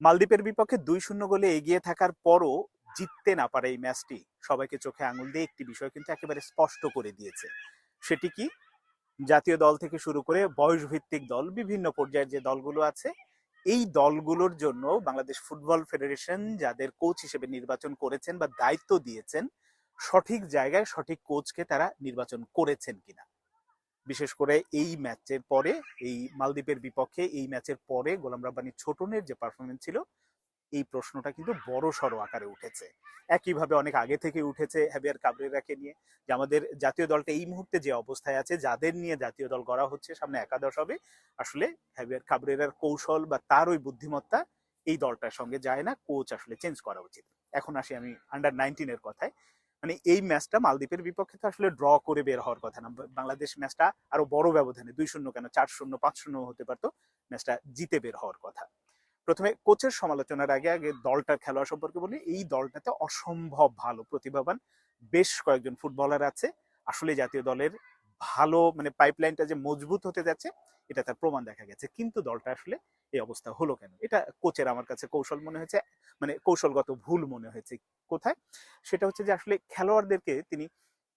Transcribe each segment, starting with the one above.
মালদ্বীপের বিপক্ষে দুই শূন্য গোলে এগিয়ে থাকার পরও জিততে না পারে এই ম্যাচটি। সবাইকে চোখে আঙুল দিয়ে একটি বিষয় কিন্তু একেবারে স্পষ্ট করে দিয়েছে। সেটি কি? জাতীয় দল থেকে শুরু করে বয়স ভিত্তিক দল, বিভিন্ন পর্যায়ের যে দলগুলো আছে, এই দলগুলোর জন্য বাংলাদেশ ফুটবল ফেডারেশন যাদের কোচ হিসেবে নির্বাচন করেছেন বা দায়িত্ব দিয়েছেন, সঠিক জায়গায় সঠিক কোচকে তারা নির্বাচন করেছেন কিনা? বিশেষ করে এই ম্যাচের পরে, এই মালদ্বীপের বিপক্ষে, এই ম্যাচের পরে গোলাম রাব্বানি ছোটনের যে পারফরমেন্স ছিল, এই প্রশ্নটা কিন্তু বড় সড়ো আকারে উঠেছে। একইভাবে অনেক আগে থেকে উঠেছে হ্যাবিয়ার কাবরেরাকে নিয়ে যে আমাদের জাতীয় দলটা এই মুহূর্তে যে অবস্থায় আছে, যাদের নিয়ে জাতীয় দল গড়া হচ্ছে সামনে একাদশ হবে, আসলে হ্যাবিয়ার কাবরেরার কৌশল বা তার ওই বুদ্ধিমত্তা এই দলটার সঙ্গে যায় না কোচ আসলে চেঞ্জ করা উচিত। এখন আসি আমি আন্ডার নাইনটিনের কথায়। মানে এই ম্যাচটা মালদ্বীপের বিপক্ষে তো আসলে ড্র করে বের হওয়ার কথা না। বাংলাদেশ ম্যাচটা আরও বড় ব্যবধানে, দুই শূন্য কেন? চার শূন্য, পাঁচ শূন্য হতে পারতো, ম্যাচটা জিতে বের হওয়ার কথা। প্রথমে কোচের সমালোচনার আগে আগে দলটার খেলোয়াড় সম্পর্কে বলি, এই দলটাতে অসম্ভব ভালো প্রতিভাবান বেশ কয়েকজন ফুটবলার আছে। আসলে জাতীয় দলের ভালো মানে পাইপলাইনটা যে মজবুত হতে যাচ্ছে, এটা তার প্রমাণ দেখা গেছে। কিন্তু দলটা আসলে এই অবস্থা হলো কেন? এটা কোচের আমার কাছে কৌশল মনে হয়েছে মানে কৌশলগত ভুল মনে হয়েছে কোথায়? সেটা হচ্ছে যে আসলে খেলোয়াড়দেরকে তিনি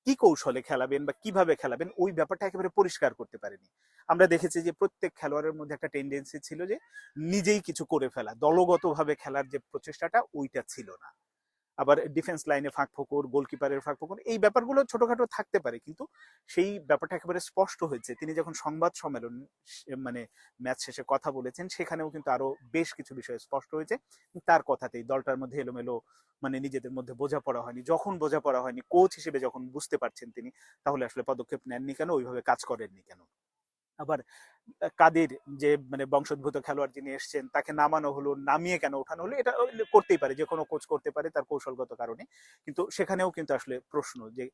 কি কৌশলে খেলাবেন বা কীভাবে খেলাবেন, ওই ব্যাপারটা একেবারে পরিষ্কার করতে পারেনি। আমরা দেখেছি যে প্রত্যেক খেলোয়াড়ের মধ্যে একটা টেন্ডেন্সি ছিল যে নিজেই কিছু করে ফেলা, দলগতভাবে খেলার যে প্রচেষ্টাটা, ওইটা ছিল না। আবার ডিফেন্স লাইনে ফাঁক ফোকর গোলকিপারের ফাঁক ফোকর, এই ব্যাপারগুলো ছোটখাটো থাকতে পারে। কিন্তু সেই ব্যাপারটা একেবারে স্পষ্ট হয়েছে। তিনি যখন সংবাদ সম্মেলন মানে ম্যাচ শেষে কথা বলেছেন, সেখানেও কিন্তু আরও বেশ কিছু বিষয় স্পষ্ট হয়েছে। তার কথাতেই দলটার মধ্যে এলোমেলো মানে নিজেদের মধ্যে বোঝাপড়া হয়নি। যখন বোঝাপড়া হয়নি কোচ হিসেবে যখন বুঝতে পারছেন তিনি, তাহলে আসলে পদক্ষেপ নেননি কেন? ওইভাবে কাজ করেননি কেন? আবার কাদের যে মানে বংশোদ্ভূত খেলোয়াড় যিনি এসছেন, তাকে নামানো হলো, নামিয়ে কেন ওঠানো হলো, এটা করতেই পারে, যে কোনো কোচ করতে পারে, তার কৌশলগত কারণে। কিন্তু সেখানেও কিন্তু আসলে প্রশ্ন যে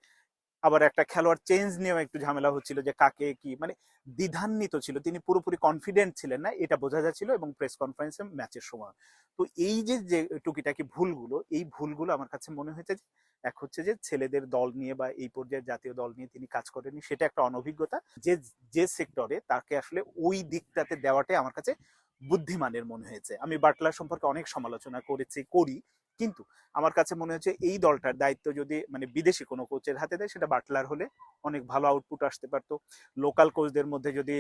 আবার একটা খেলোয়াড় চেঞ্জ নিয়েও একটু ঝামেলা হচ্ছিল যে কাকে কি মানে দ্বিধান্বিত ছিল। তিনি পুরোপুরি কনফিডেন্ট ছিলেন না, এটা বোঝা যাচ্ছিল এবং প্রেস কনফারেন্সে ম্যাচের সময়। তো এই যে যে টুকিটাকি ভুলগুলো, এই ভুলগুলো আমার কাছে মনে হয়েছে যে, এক হচ্ছে যে ছেলেদের দল নিয়ে বা এই পর্যায়ে জাতীয় দল নিয়ে তিনি কাজ করেনি সেটা একটা অনভিজ্ঞতা। যে যে সেক্টরে তাকে আসলে ওই দিকটাতে দেওয়াটাই আমার কাছে বুদ্ধিমানের মনে হয়েছে। আমি বাটলার সম্পর্কে অনেক সমালোচনা করেছি, করি কিন্তু আমার কাছে মনে হচ্ছে এই দলটার দায়িত্ব যদি মানে বিদেশি কোনো কোচের হাতে দেয়, সেটা বাটলার হলে অনেক ভালো আউটপুট আসতে পারতো। লোকাল কোচদের মধ্যে যদি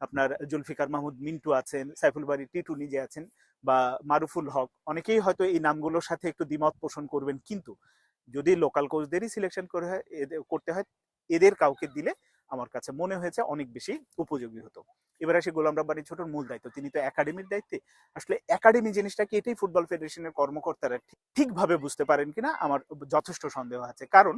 আপনার জুলফিকার মাহমুদ মিন্টু আছেন, সাইফুল বাড়ি টিটু নিজে আছেন বা মারুফুল হক, অনেকেই হয়তো এই নামগুলোর সাথে একটু দ্বিমত পোষণ করবেন। কিন্তু যদি লোকাল কোচদেরই সিলেকশন করে হয় করতে হয়, এদের কাউকে দিলে আমার কাছে মনে হয়েছে অনেক বেশি উপযোগী হতো। এবার আসে গোলাম রাব্বানি ছোটর মূল দায়িত্ব। তিনি তো একাডেমির দায়িত্বে। আসলে একাডেমি জিনিসটাকে এটাই ফুটবল ফেডারেশনের কর্মকর্তারা ঠিকভাবে বুঝতে পারেন কিনা আমার যথেষ্ট সন্দেহ আছে। কারণ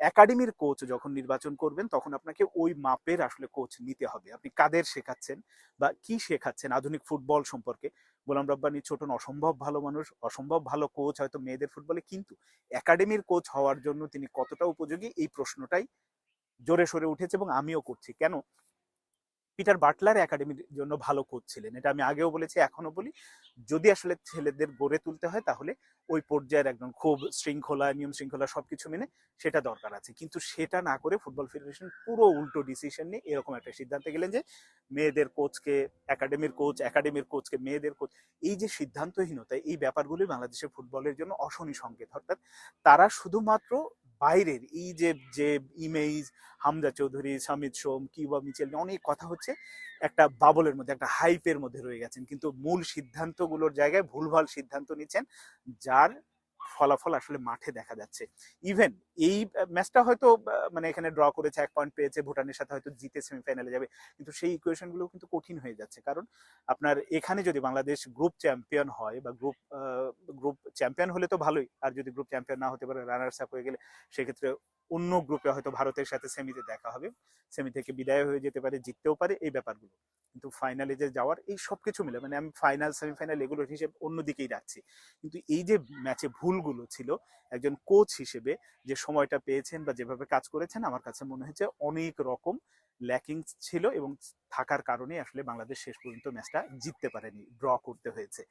একাডেমির কোচ যখন নির্বাচন করবেন, তখন আপনাকে ওই মাপের আসলে কোচ নিতে হবে। আপনি কাদের শেখাচ্ছেন বা কি শেখাচ্ছেন আধুনিক ফুটবল সম্পর্কে? গোলাম রব্বানি ছোটন অসম্ভব ভালো মানুষ, অসম্ভব ভালো কোচ হয়তো মেয়েদের ফুটবলে। কিন্তু একাডেমির কোচ হওয়ার জন্য তিনি কতটা উপযোগী? এই প্রশ্নটাই জোরে সরে উঠেছে এবং আমিও করছি। কেন? পিটার বাটলার একাডেমির জন্য ভালো কোচ ছিলেন। এটা আমি আগেও বলেছি এখনও বলি। যদি আসলে ছেলেদের গড়ে তুলতে হয়, তাহলে ওই পর্যায়ের একদম খুব শৃঙ্খলা নিয়ম শৃঙ্খলা সবকিছু মেনে সেটা দরকার আছে। কিন্তু সেটা না করে ফুটবল ফেডারেশন পুরো উল্টো ডিসিশন নিয়ে এরকম একটা সিদ্ধান্তে গেলেন যে, মেয়েদের কোচকে একাডেমির কোচ একাডেমির কোচকে মেয়েদের কোচ এই যে সিদ্ধান্তহীনতা, এই ব্যাপারগুলি বাংলাদেশের ফুটবলের জন্য অশনি সংকেত। অর্থাৎ তারা শুধুমাত্র বাইরের এই যে যে image Hamza Chowdhury Shamit Shome, Cuba Mitchell অনেক কথা হচ্ছে। একটা বাবলের মধ্যে, একটা হাইপের মধ্যে রয়ে গেছেন। কিন্তু মূল সিদ্ধান্তগুলোর জায়গায় ভুলভাল সিদ্ধান্ত নিচ্ছেন, যার ফলাফল আসলে মাঠে দেখা যাচ্ছে। ইভেন এই ম্যাচটা হয়তো মানে এখানে ড্র করেছে, এক পয়েন্ট পেয়েছে, ভুটানের সাথে হয়তো জিতে সেমিফাইনালে যাবে। কিন্তু সেই ইকুয়েশনগুলো কিন্তু কঠিন হয়ে যাচ্ছে। কারণ আপনার এখানে যদি বাংলাদেশ গ্রুপ চ্যাম্পিয়ন হয় বা গ্রুপ গ্রুপ চ্যাম্পিয়ন হলে তো ভালোই। আর যদি গ্রুপ চ্যাম্পিয়ন না হতে পারে রানার্স আপ হয়ে গেলে সেক্ষেত্রে অন্য গ্রুপে হয়তো ভারতের সাথে সেমিতে দেখা হবে। সেমি থেকে বিদায় হয়ে যেতে পারে, জিততেও পারে, এই ব্যাপারগুলো। কিন্তু ফাইনালে যে যাওয়ার, এই সব কিছু মিলে মানে আমি ফাইনাল সেমিফাইনাল এগুলোর হিসেবে অন্যদিকেই রাখছি। কিন্তু এই যে ম্যাচে ভুলগুলো ছিল একজন কোচ হিসেবে যে সময়টা পেয়েছেন বা যেভাবে কাজ করেছেন, আমার কাছে মনে হয়েছে অনেক রকম ল্যাকিংস ছিল এবং থাকার কারণে আসলে বাংলাদেশ শেষ পর্যন্ত ম্যাচটা জিততে পারেনি ড্র করতে হয়েছে।